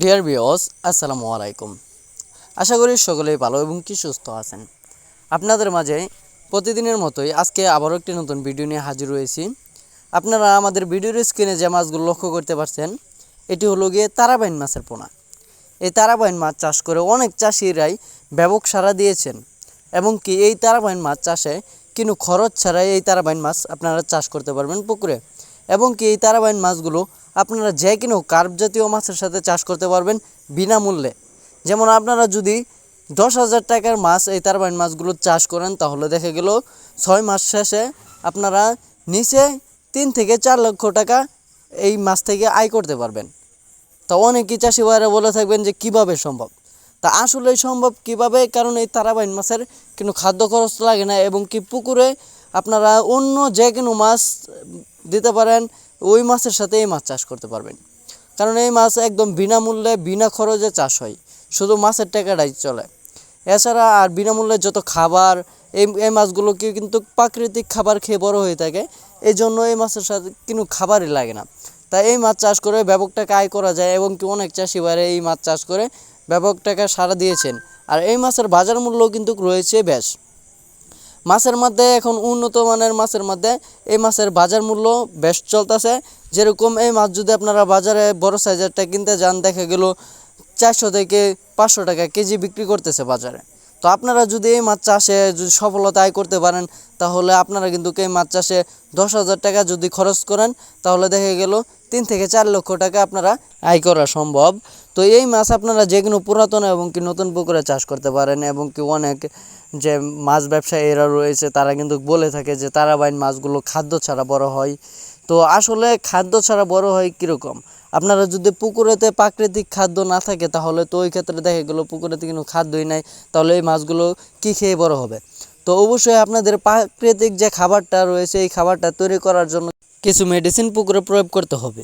Deer বিয়স আসসালামু আলাইকুম। আশা করি সকলেই ভালো এবং কি সুস্থ আছেন। আপনাদের মাঝে প্রতিদিনের মতোই আজকে আবারও একটি নতুন ভিডিও নিয়ে হাজির হয়েছি। আপনারা আমাদের ভিডিওর স্ক্রিনে যে মাছগুলো লক্ষ্য করতে পারছেন, এটি হলো গিয়ে তারাবাইন মাছের পোনা। এই তারাবাইন মাছ চাষ করে অনেক চাষিরাই ব্যাপক সাড়া দিয়েছেন। এবং কি এই তারাবাইন মাছ চাষে কিন্তু খরচ ছাড়াই এই তারাবাইন মাছ আপনারা চাষ করতে পারবেন পুকুরে। এবং কি এই তারাবাইন মাছগুলো আপনারা যে কোনো কার্প জাতীয় মাছের সাথে চাষ করতে পারবেন বিনামূল্যে। যেমন আপনারা যদি দশ হাজার টাকার মাছ এই তারাবাইন মাছগুলো চাষ করেন, তাহলে দেখা গেল ছয় মাস শেষে আপনারা নিচে তিন থেকে চার লক্ষ টাকা এই মাছ থেকে আয় করতে পারবেন। তা অনেকেই চাষি ভাইরা বলে থাকবেন যে, কীভাবে সম্ভব? তা আসলে সম্ভব কীভাবে? কারণ এই তারাবাইন মাছের কোনো খাদ্য খরচ লাগে না এবং কি পুকুরে আপনারা অন্য যে কোনো মাছ দিতে পারেন, ওই মাছের সাথে এই মাছ চাষ করতে পারবেন। কারণ এই মাছ একদম বিনামূল্যে, বিনা খরচে চাষ হয়, শুধু মাছের টাকাটাই চলে। এছাড়া আর বিনামূল্যে যত খাবার, এই এই মাছগুলোকে কিন্তু প্রাকৃতিক খাবার খেয়ে বড় হয়ে থাকে এই জন্য এই মাছের সাথে কোনো খাবারই লাগে না। তাই এই মাছ চাষ করে ব্যাপক টাকা আয় করা যায় এবং কি অনেক চাষি বাইরে এই মাছ চাষ করে ব্যাপক টাকা সারা দিয়েছেন। আর এই মাছের বাজার মূল্য কিন্তু রয়েছে বেশ। মাছের মধ্যে এখন উন্নত মানের মাছের মধ্যে এই মাছের বাজার মূল্য বেশ চলতেছে। যেরকম এই মাছ যদি আপনারা বাজারে বড় সাইজেরটা কিনতে যান, দেখা গেল চারশো থেকে পাঁচশো টাকা কেজি বিক্রি করতেছে বাজারে। তো আপনারা যদি এই মাছ চাষে যদি সফলতা আয় করতে পারেন, তাহলে আপনারা কিন্তু এই মাছ চাষে দশ হাজার টাকা যদি খরচ করেন, তাহলে দেখা গেল তিন থেকে চার লক্ষ টাকা আপনারা আয় করা সম্ভব। তো এই মাছ আপনারা যে কোনো পুরাতন এবং কি নতুন পুকুরে চাষ করতে পারেন এবং কি অনেক যে মাছ ব্যবসায়ীরা রয়েছে, তারা কিন্তু বলে থাকে যে তারাবাইন মাছগুলো খাদ্য ছাড়া বড় হয়। তো আসলে খাদ্য ছাড়া বড় হয় কীরকম? আপনারা যদি পুকুরেতে প্রাকৃতিক খাদ্য না থাকে, তাহলে তো ওই ক্ষেত্রে দেখা গেলো পুকুরেতে কোনো খাদ্যই নাই, তাহলে এই মাছগুলো কী খেয়ে বড় হবে? তো অবশ্যই আপনাদের প্রাকৃতিক যে খাবারটা রয়েছে, এই খাবারটা তৈরি করার জন্য কিছু মেডিসিন পুকুরে প্রয়োগ করতে হবে।